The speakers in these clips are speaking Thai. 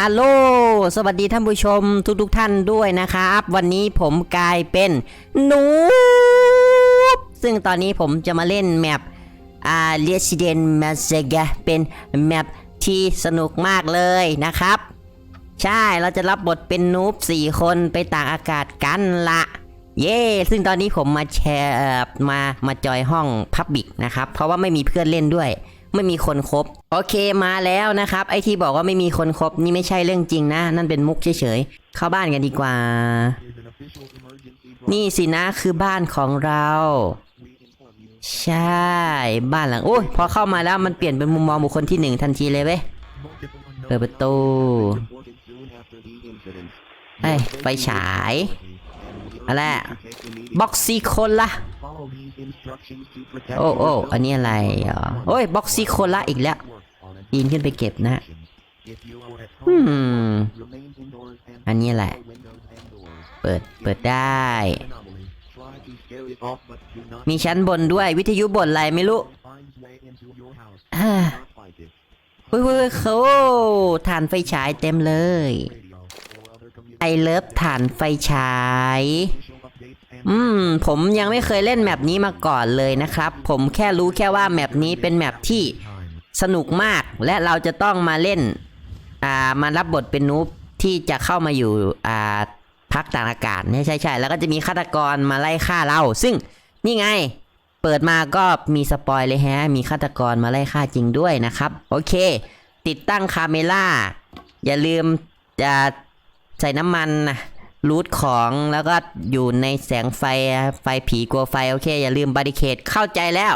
ฮัลโหล สวัสดีท่านผู้ชมทุกๆทท่านด้วยนะครับ วันนี้ผมกลายเป็นหนูบซึ่งตอนนี้ผมจะมาเล่นแมปอ่า Resident m a s a g a เป็นแมปที่สนุกมากเลยนะครับ ใช่เราจะรับบทเป็นนูบสี่คนไปต่างอากาศกันละเย้ซึ่งตอนนี้ผมมาแชร์มามาจอยห้องพับบิกนะครับ เพราะว่าไม่มีเพื่อนเล่นด้วย ไม่มีคนครบโอเคมาแล้วนะครับ ไอที่บอกว่าไม่มีคนครบนี่ไม่ใช่เรื่องจริงนะ นั่นเป็นมุกเฉยๆ เข้าบ้านกันดีกว่า นี่สินะคือบ้านของเรา ใช่ บ้านหลังโอ้ยพอเข้ามาแล้วมันเปลี่ยนเป็นมุมมองบุคคลที่หนึ่งทันทีเลยเว้ยเปิดประตูเอ้ไฟฉาย อะไรอะบ็อกซี่โคล่าโอ้โอ้อันนี้อะไรอะโอ้ยบ็อกซี่โคล่าอีกแล้วปีนขึ้นไปเก็บนะอืมอันนี้แหละ เปิด เปิดได้ มีชั้นบนด้วยวิทยุบนอะไรไม่รู้อ่าเฮ้ยเฮ้ยเขาถ่านไฟฉายเต็มเลย ไอเลิฟถ่านไฟฉาย อืม ผมยังไม่เคยเล่นแมปนี้มาก่อนเลยนะครับ ผมแค่รู้แค่ว่าแมปนี้เป็นแมปที่สนุกมาก และเราจะต้องมาเล่น อ่า มารับบทเป็นนูบที่จะเข้ามาอยู่ อ่า พักต่างอากาศใช่ใช่ใช่แล้วก็จะมีฆาตกรมาไล่ฆ่าเรา ซึ่งนี่ไง เปิดมาก็มีสปอยเลยแฮะ มีฆาตกรมาไล่ฆ่าจริงด้วยนะครับ โอเค ติดตั้งคาเมล่า อย่าลืมจะใส่น้ำมันนะ รูทของแล้วก็อยู่ในแสงไฟไฟผีกลัวไฟ โอเค อย่าลืมบาริเคดเข้าใจแล้ว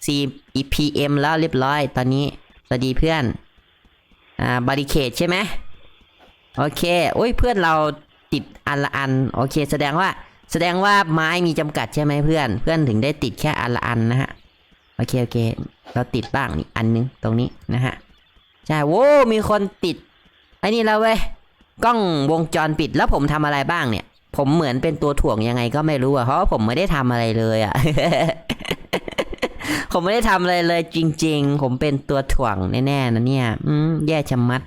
4 EPM แล้วเรียบร้อยตอนนี้ สวัสดีเพื่อน อ่าบาริเคดใช่ไหมโอเคโอ้ยเพื่อนเราติดอันละอัน โอเค แสดงว่าแสดงว่าไม้มีจำกัดใช่ไหมเพื่อน เพื่อนถึงได้ติดแค่อันละอันนะฮะ โอเค โอเค เราติดบ้างนี่อันนึงตรงนี้นะฮะ ใช่โว้มีคนติดไอ้นี่แล้วเว้ย กล้องวงจรปิดแล้วผมทำอะไรบ้างเนี่ย ผมเหมือนเป็นตัวถ่วงยังไงก็ไม่รู้อะเพราะว่าผมไม่ได้ทำอะไรเลยอะ ผมไม่ได้ทำอะไรเลยจริง ๆ ผมเป็นตัวถ่วงแน่ๆนะเนี่ย อืมแย่ชะมัด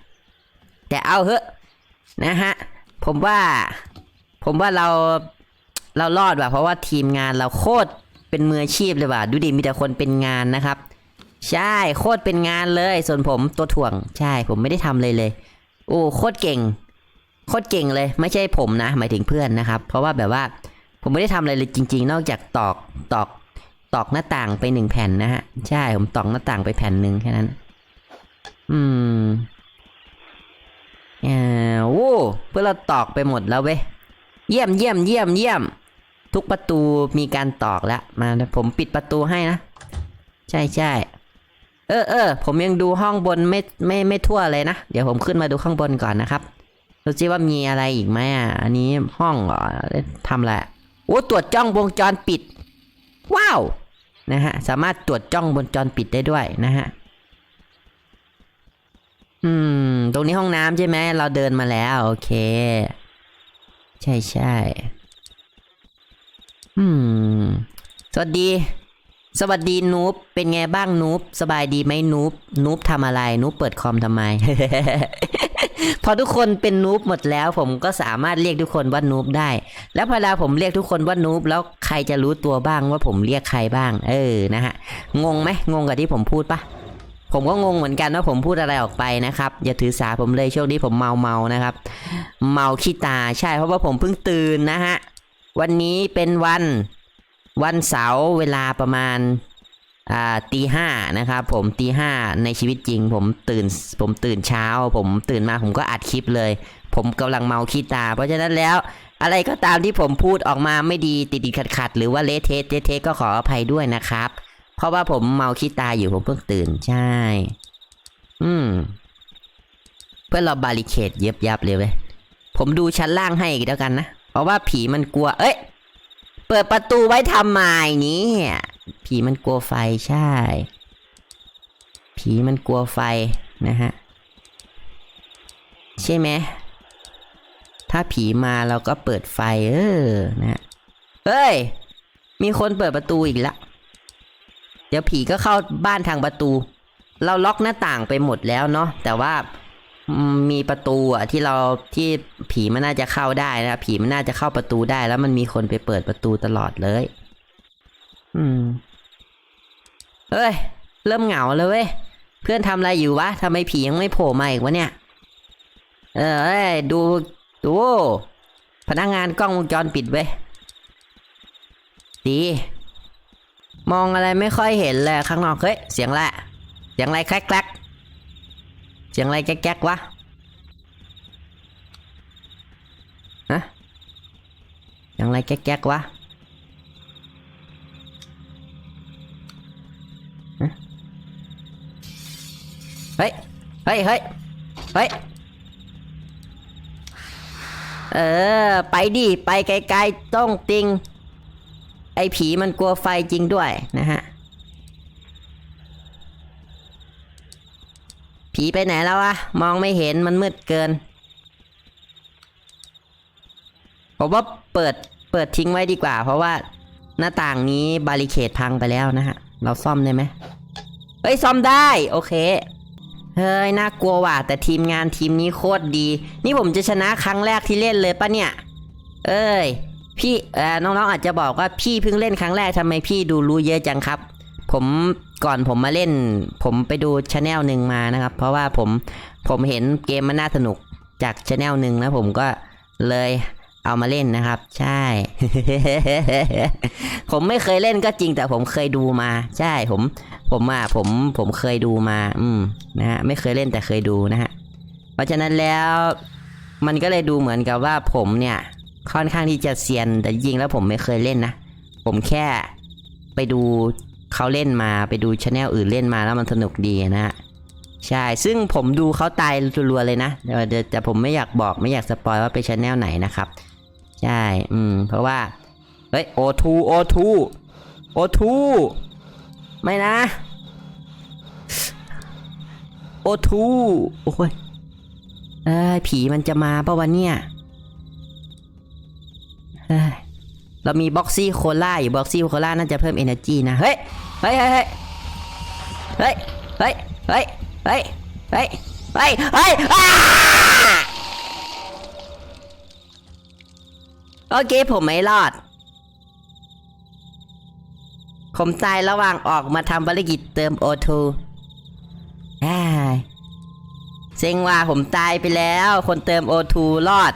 แต่เอาเถอะนะฮะ ผมว่า ผมว่าเราเรารอดว่ะเพราะว่าทีมงานเราโคตรเป็นมืออาชีพเลยว่ะดูดิมีแต่คนเป็นงานนะครับ ใช่โคตรเป็นงานเลย ส่วนผมตัวถ่วง ใช่ผมไม่ได้ทำเลยเลย โอ้โคตรเก่ง โคตรเก่งเลย ไม่ใช่ผมนะ หมายถึงเพื่อนนะครับ เพราะว่าแบบว่าผมไม่ได้ทำอะไรเลยจริง ๆ นอกจากตอกตอกตอกหน้าต่างไปหนึ่งแผ่นนะฮะ ใช่ผมตอกหน้าต่างไปแผ่นหนึ่งแค่นั้น อืมอ่าโอ้เพื่อเราตอกไปหมดแล้วเว้ยเยี่ยมเยี่ยมเยี่ยมเยี่ยม ทุกประตูมีการตอกแล้ว มาเดี๋ยวผมปิดประตูให้นะ ใช่ใช่เออเออผมยังดูห้องบนไม่ไม่ไม่ทั่วเลยนะ เดี๋ยวผมขึ้นมาดูข้างบนก่อนนะครับ ดูซิว่ามีอะไรอีกไหมอะ อันนี้ห้องเหรอทำอะไรโอ้ตรวจจ้องวงจรปิด ว้าว นะฮะ สามารถตรวจจ้องวงจรปิดได้ด้วยนะฮะ อืม ตรงนี้ห้องน้ำใช่ไหม เราเดินมาแล้ว โอเค ใช่ใช่อืม สวัสดี สวัสดีนูบเป็นไงบ้างนูบสบายดีไหมนูบนูบทำอะไรนูบเปิดคอมทำไม พอทุกคนเป็นนูบหมดแล้ว ผมก็สามารถเรียกทุกคนว่านูบได้ แล้วพอเวลาผมเรียกทุกคนว่านูบแล้วใครจะรู้ตัวบ้างว่าผมเรียกใครบ้าง เออนะฮะงงไหมงงกับที่ผมพูดปะผมก็งงเหมือนกันว่าผมพูดอะไรออกไปนะครับ อย่าถือสาผมเลยช่วงนี้ผมเมาเมานะครับ เมาขี้ตาใช่เพราะว่าผมเพิ่งตื่นนะฮะวันนี้เป็นวันวันเสาร์เวลาประมาณ อ่าตีห้านะครับผมตีห้าในชีวิตจริง ผมตื่นผมตื่นเช้า ผมตื่นมาผมก็อัดคลิปเลย ผมกำลังเมาขี้ตา เพราะฉะนั้นแล้วอะไรก็ตามที่ผมพูดออกมาไม่ดีติดติดขัดขัดหรือว่าเละเทะเละเทะก็ขออภัยด้วยนะครับ เพราะว่าผมเมาขี้ตาอยู่ผมเพิ่งตื่นใช่ อืม เพื่อเราบาริเคดเย็บยับเลยเว้ยผมดูชั้นล่างให้อีกแล้วกันนะ เพราะว่าผีมันกลัว เอ้ย เปิดประตูไว้ทำไมเนี่ย ผีมันกลัวไฟใช่ ผีมันกลัวไฟนะฮะ ใช่ไหม ถ้าผีมาเราก็เปิดไฟเออนะฮะเฮ้ย มีคนเปิดประตูอีกละ เดี๋ยวผีก็เข้าบ้านทางประตู เราล็อกหน้าต่างไปหมดแล้วเนาะ แต่ว่ามมีประตูอะที่เราที่ผีมันน่าจะเข้าได้นะ ผีมันน่าจะเข้าประตูได้ แล้วมันมีคนไปเปิดประตูตลอดเลย อืมเฮ้ย เริ่มเหงาเลยเว้ย เพื่อนทำอะไรอยู่วะทำไมผียังไม่โผล่มาอีกวะเนี่ย เออเอ้ยดูดูพนักงานกล้องวงจรปิดเว้ย ดี มองอะไรไม่ค่อยเห็นเลยข้างนอก เฮ้ย เสียงอะไรอะเสียงอะไรแกลกๆเสียงอะไรแก๊กๆวะฮะเสียงอะไรแก๊กๆวะ เฮ้ย เฮ้ย เฮ้ย เฮ้ย เออ ไปดิ ไปไกลๆ ต้องติง ไอ้ผีมันกลัวไฟจริงด้วยนะฮะ ผีไปไหนแล้ววะ มองไม่เห็นมันมืดเกิน ผมว่าเปิด เปิดทิ้งไว้ดีกว่า เพราะว่าหน้าต่างนี้บาริเคดพังไปแล้วนะฮะ เราซ่อมได้ไหมเฮ้ย ซ่อมได้ โอเค เฮ้ยน่ากลัวว่ะแต่ทีมงานทีมนี้โคตรดี นี่ผมจะชนะครั้งแรกที่เล่นเลยปะเนี่ย เอ้ย พี่เออน้องๆอาจจะบอกว่าพี่เพิ่งเล่นครั้งแรกทำไมพี่ดูรู้เยอะจังครับ ผมก่อนผมมาเล่น ผมไปดูชาแนลหนึ่งมานะครับ เพราะว่าผมผมเห็นเกมมันน่าสนุกจากชาแนลหนึ่งแล้วผมก็เลย เอามาเล่นนะครับ ใช่ ผมไม่เคยเล่นก็จริงแต่ผมเคยดูมา ใช่ผม ผมอะผมผมเคยดูมา อืมนะฮะไม่เคยเล่นแต่เคยดูนะฮะเพราะฉะนั้นแล้วมันก็เลยดูเหมือนกับว่าผมเนี่ย ค่อนข้างที่จะเซียนแต่จริงแล้วผมไม่เคยเล่นนะ ผมแค่ไปดูเขาเล่นมาไปดูชาแนลอื่นเล่นมาแล้วมันสนุกดีนะฮะใช่ ซึ่งผมดูเขาตายรัวๆเลยนะแต่ผมไม่อยากบอกไม่อยากสปอยว่าไปชาแนลไหนนะครับ ใช่ อืม เพราะว่า เฮ้ยโอทูโอทูโอทูไม่นะโอทูโอ้ยเอ้ยผีมันจะมาปะวันเนี่ยเฮ้ยเรามีบ็อกซี่โคล่าอยู่บ็อกซี่โคล่าน่าจะเพิ่ม energy นะ เฮ้ย เฮ้ย เฮ้ย เฮ้ย เฮ้ย เฮ้ย เฮ้ย เฮ้ย เฮ้ย เฮ้ย โอเคผมไม่รอด ผมตายระหว่างออกมาทำภารกิจเติมโอทูเซ็งว่าผมตายไปแล้ว คนเติมโอทูรอด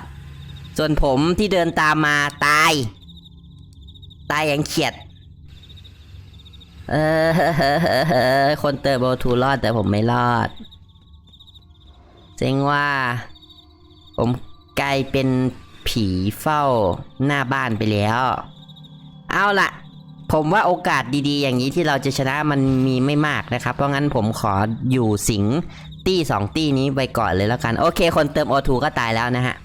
ส่วนผมที่เดินตามมาตาย ตายอย่างเขียด เออ คนเติมโอทูรอดแต่ผมไม่รอดเจ๊งว่า ผมกลายเป็น ผีเฝ้าหน้าบ้านไปแล้ว เอาละผมว่าโอกาสดีๆ อย่างนี้ที่เราจะชนะมันมีไม่มากนะครับ เพราะงั้นผมขออยู่สิงตี้สองตี้นี้ไปก่อนเลยแล้วกัน โอเค คนเติมโอทูก็ตายแล้วนะฮะ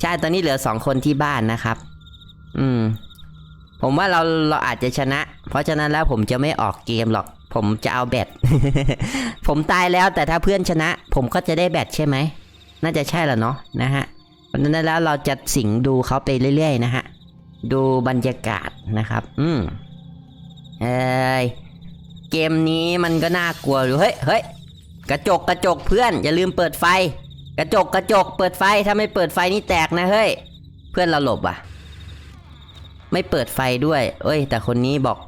ใช่ตอนนี้เหลือสองคนที่บ้านนะครับ อืม ผมว่าเราเราอาจจะชนะ เพราะฉะนั้นแล้วผมจะไม่ออกเกมหรอก ผมจะเอาแบตผมตายแล้วแต่ถ้าเพื่อนชนะ ผมก็จะได้แบตใช่ไหม น่าจะใช่แหละเนาะนะฮะ เพราะฉะนั้นแล้วเราจะสิงดูเขาไปเรื่อย ๆ นะฮะ ดูบรรยากาศนะครับ อืมเอ้ยเกมนี้มันก็น่ากลัวอยู่เฮ้ยเฮ้ยกระจกกระจกเพื่อน อย่าลืมเปิดไฟ กระจกกระจก เปิดไฟถ้าไม่เปิดไฟนี่แตกนะเฮ้ย เพื่อนเราหลบอะ ไม่เปิดไฟด้วย เอ้ย แต่คนนี้บอก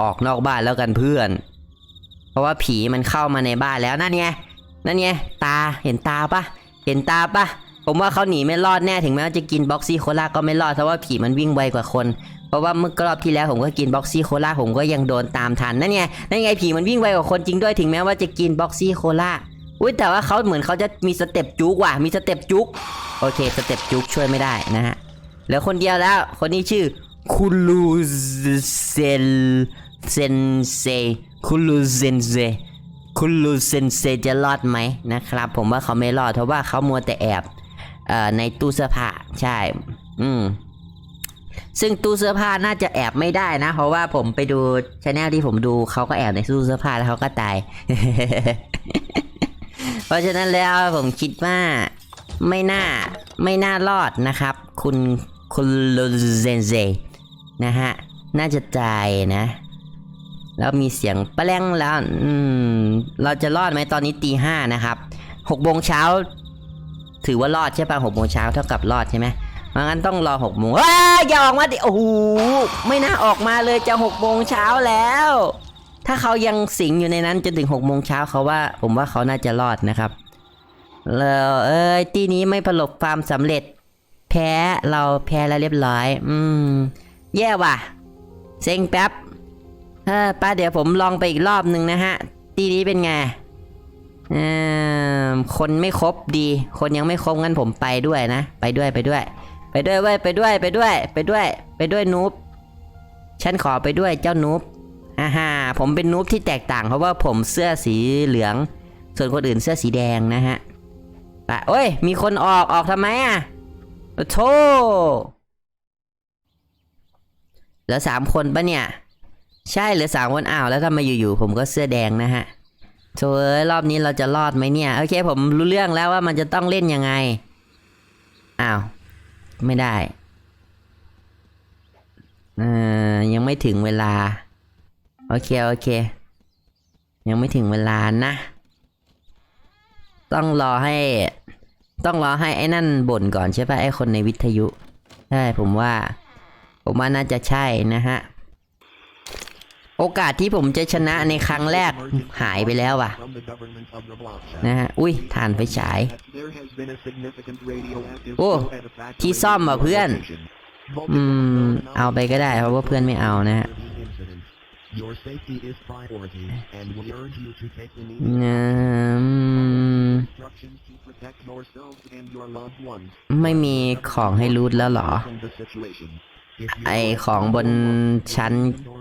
ออกนอกบ้านแล้วกันเพื่อน เพราะว่าผีมันเข้ามาในบ้านแล้วนั่นไงนั่นไงตาเห็นตาปะเห็นตาปะ ผมว่าเขาหนีไม่รอดแน่ถึงแม้ว่าจะกินบ็อกซี่โคลาก็ไม่รอดเพราะว่าผีมันวิ่งไวกว่าคน เพราะว่าเมื่อรอบที่แล้วผมก็กินบ็อกซี่โคลาผมก็ยังโดนตามทันนั่นไงนั่นไงผีมันวิ่งไวกว่าคนจริงด้วยถึงแม้ว่าจะกินบ็อกซี่โคลาอุ้ยแต่ว่าเขาเหมือนเขาจะมีสเต็ปจุกว่ะมีสเต็ปจุกโอเคสเต็ปจุกช่วยไม่ได้นะฮะเหลือคนเดียวแล้วคนนี้ชื่อคุลูเซนเซนเซคุลูเซนเซคุลูเซนเซจะรอดไหมนะครับ ผมว่าเขาไม่รอดเพราะว่าเขามัวแต่แอบ ในตู้เสื้อผ้าใช่ อืมซึ่งตู้เสื้อผ้าน่าจะแอบไม่ได้นะ เพราะว่าผมไปดูชแนลที่ผมดูเขาก็แอบในตู้เสื้อผ้าแล้วเขาก็ตาย เพราะฉะนั้นแล้วผมคิดว่าไม่น่าไม่น่ารอดนะครับ คุณคุณโลเซนเซนะฮะ น่าจะตายนะ แล้วมีเสียงแปลงแล้ว อืม เราจะรอดไหมตอนนี้ตีห้านะครับหกโมงเช้า ถือว่ารอดใช่ป่ะหกโมงเช้าเท่ากับรอดใช่ไหมงั้นต้องรอหกโมงว้ายอย่าออกมาดิ โอ้โห ไม่น่าออกมาเลยจะหกโมงเช้าแล้ว ถ้าเขายังสิงอยู่ในนั้นจนถึงหกโมงเช้าเขาว่า ผมว่าเขาน่าจะรอดนะครับ แล้วเอ้ยตีนี้ไม่ประสบความสำเร็จ แพ้เราแพ้แล้วเรียบร้อย อืม แย่ว่ะ เซ็งแป๊บ เออป้าเดี๋ยวผมลองไปอีกรอบหนึ่งนะฮะ ตีนี้เป็นไง คนไม่ครบดี คนยังไม่ครบงั้นผมไปด้วยนะ ไปด้วยไปด้วย ไปด้วยเว้ยไปด้วยไปด้วย ไปด้วย ไปด้วยนูบฉันขอไปด้วยเจ้านูบอ่าฮะผมเป็นนูบที่แตกต่างเพราะว่าผมเสื้อสีเหลือง ส่วนคนอื่นเสื้อสีแดงนะฮะไปโอ้ย มีคนออกออกทำไมอะโอ้โธ่เหลือสามคนปะเนี่ย ใช่เหลือสามคนอ้าวแล้วทำไมอยู่ๆผมก็เสื้อแดงนะฮะ โธ่เอ้ยรอบนี้เราจะรอดไหมเนี่ย โอเค ผมรู้เรื่องแล้วว่ามันจะต้องเล่นยังไง อ้าว ไม่ได้เอ่อยังไม่ถึงเวลา โอเค โอเค ยังไม่ถึงเวลานะ ต้องรอให้ ต้องรอให้ไอ้นั่นบ่นก่อนใช่ปะไอ้คนในวิทยุ ใช่ ผมว่า ผมว่าน่าจะใช่นะฮะ โอกาสที่ผมจะชนะในครั้งแรกหายไปแล้วว่ะนะฮะ อุ้ยฐานไฟฉาย โอ้ ที่ซ่อมเหรอเพื่อน อืม เอาไปก็ได้เพราะว่าเพื่อนไม่เอานะฮะไม่มีของให้รูทแล้วเหรอ From the situation. If you ไอของบนชั้น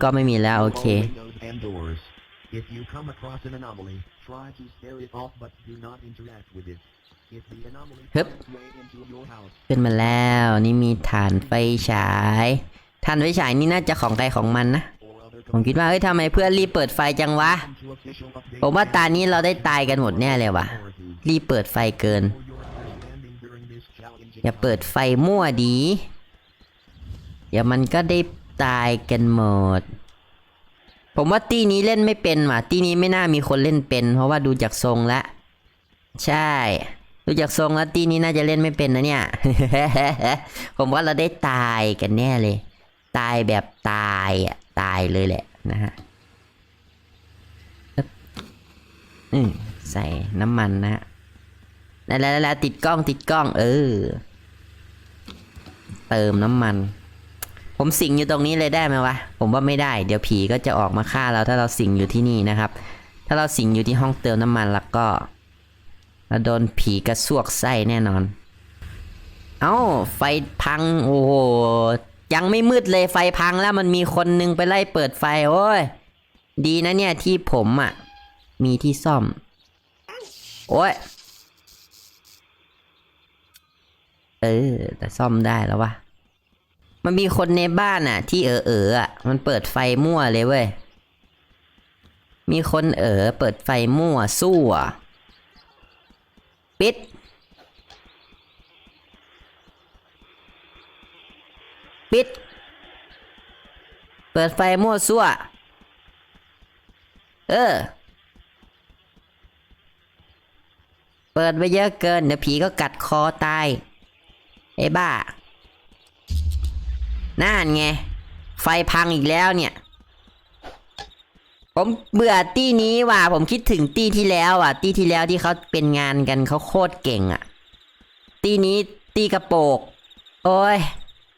ก็ไม่มีแล้ว โอเค all windows and doors. If you come across an anomaly, try to scare it off, but do not interact with it. If the anomaly Hup. finds its way into your house ขึ้นมาแล้วนี่มีฐานไฟฉายฐานไฟฉายนี่น่าจะของใครของมันนะ or other ผมคิดว่าเอ้ยทำไมเพื่อนรีบเปิดไฟจังวะ to official updates ผมว่าตานี้เราได้ตายกันหมดแน่เลยว่ะ authorities. รีบเปิดไฟเกิน For your understanding during this challenging อย่าเปิดไฟมั่วดี เดี๋ยวมันก็ได้ตายกันหมด ผมว่าตีนี้เล่นไม่เป็นว่ะตีนี้ไม่น่ามีคนเล่นเป็น เพราะว่าดูจากทรงละใช่ ดูจากทรงแล้วตีนี้น่าจะเล่นไม่เป็นนะเนี่ย ผมว่าเราได้ตายกันแน่เลย ตายแบบตายอะตายเลยแหละนะฮะอืมใส่น้ำมันนะฮะแล้วแล้วแล้วติดกล้องติดกล้อง เออ เติมน้ำมัน ผมสิงอยู่ตรงนี้เลยได้ไหมวะ ผมว่าไม่ได้ เดี๋ยวผีก็จะออกมาฆ่าเราถ้าเราสิงอยู่ที่นี่นะครับ ถ้าเราสิงอยู่ที่ห้องเติมน้ำมันแล้วก็เราโดนผีกระซวกไส้แน่นอน เอ้าไฟพัง โอ้โห ยังไม่มืดเลยไฟพังแล้วมันมีคนนึงไปไล่เปิดไฟ โอ้ย ดีนะเนี่ยที่ผมอะ มีที่ซ่อม โอ้ย เออ แต่ซ่อมได้แล้ววะ มันมีคนในบ้านอะ ที่เออเอออะมันเปิดไฟมั่วเลยเว้ย มีคนเออเปิดไฟมั่วสู้อะปิด ปิด เปิดไฟมั่วซั่ว เออ เปิดไปเยอะเกิน เดี๋ยวผีก็กัดคอตาย ไอ้บ้า นั่นไง ไฟพังอีกแล้วเนี่ย ผมเบื่อตี้นี้ว่ะ ผมคิดถึงตี้ที่แล้วอะ ตี้ที่แล้วที่เขาเป็นงานกันเขาโคตรเก่งอะ ตี้นี้ตี้กระโปก โอ้ย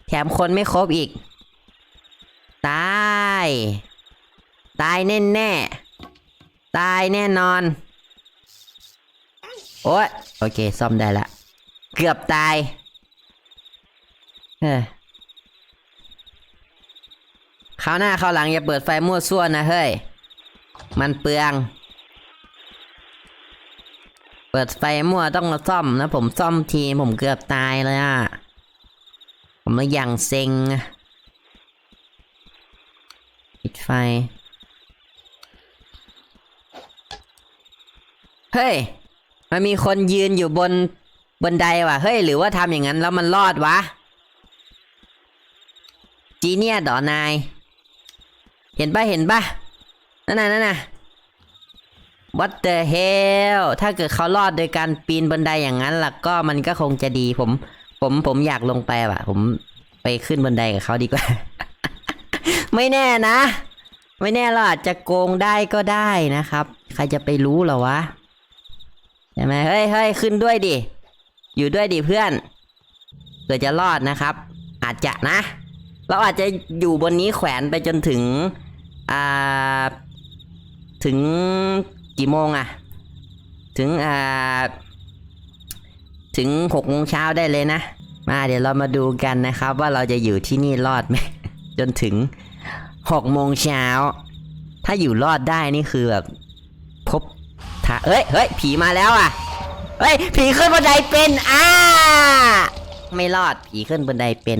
แถมคนไม่ครบอีก ตาย ตายแน่แน่ตายแน่นอน โอ้ย โอเค ซ่อมได้ละ เกือบตายเฮ้ย คราวหน้าคราวหลังอย่าเปิดไฟมั่วซั่วนะเฮ้ย มันเปลือง เปิดไฟมั่วต้องมาซ่อมนะ ผมซ่อมทีผมเกือบตายเลยอะ ผมเลยอย่างเซ็งปิดไฟ เฮ้ย มันมีคนยืนอยู่บนบนไดว่ะ เฮ้ย หรือว่าทำอย่างนั้นแล้วมันรอดวะจีเนียดอนาย เห็นปะเห็นปะนั่นน่ะนั่นน่ะ what the hell ถ้าเกิดเขารอดโดยการปีนบันไดอย่างนั้นล่ะก็มันก็คงจะดีผม ผมผมอยากลงไปว่ะ ผมไปขึ้นบันไดกับเขาดีกว่า ไม่แน่นะ ไม่แน่เราอาจจะโกงได้ก็ได้นะครับ ใครจะไปรู้หรอวะใช่ไหมเฮ้ยเฮ้ยขึ้นด้วยดิ อยู่ด้วยดิเพื่อนเผื่อจะรอดนะครับ อาจจะนะ เราอาจจะอยู่บนนี้แขวนไปจนถึง อ่า ถึงกี่โมงอะถึงอ่า ถึงหกโมงเช้าได้เลยนะ มาเดี๋ยวเรามาดูกันนะครับ ว่าเราจะอยู่ที่นี่รอดไหมจนถึงหกโมงเช้า ถ้าอยู่รอดได้นี่คือแบบพบทาเอ้ยเฮ้ยผีมาแล้วอะเฮ้ยผีขึ้นบันไดเป็นอ่าไม่รอดผีขึ้นบันไดเป็น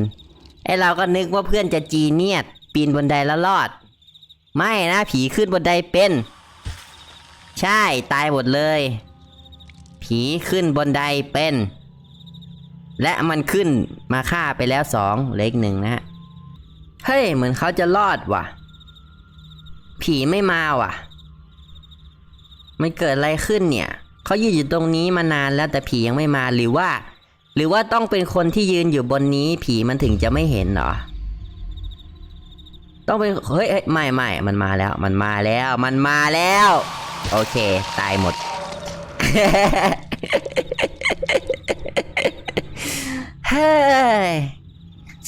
ไอเราก็นึกว่าเพื่อนจะจีเนียดปีนบันไดแล้วรอด ไม่นะผีขึ้นบนไดเป็น ใช่ตายหมดเลย ผีขึ้นบนไดเป็น และมันขึ้นมาฆ่าไปแล้วสองเล็กหนึ่งนะฮะเฮ้ยเหมือนเขาจะรอดว่ะ ผีไม่มาว่ะ มันเกิดอะไรขึ้นเนี่ยเขายืนอยู่ตรงนี้มานานแล้วแต่ผียังไม่มาหรือว่า หรือว่าต้องเป็นคนที่ยืนอยู่บนนี้ ผีมันถึงจะไม่เห็นเหรอ ต้องเป็นเฮ้ยเฮ้ยไม่ไม่มันมาแล้ว มันมาแล้ว มันมาแล้ว โอเค ตายหมด เฮ้ย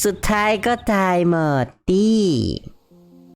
สุดท้ายก็ตายหมดดิ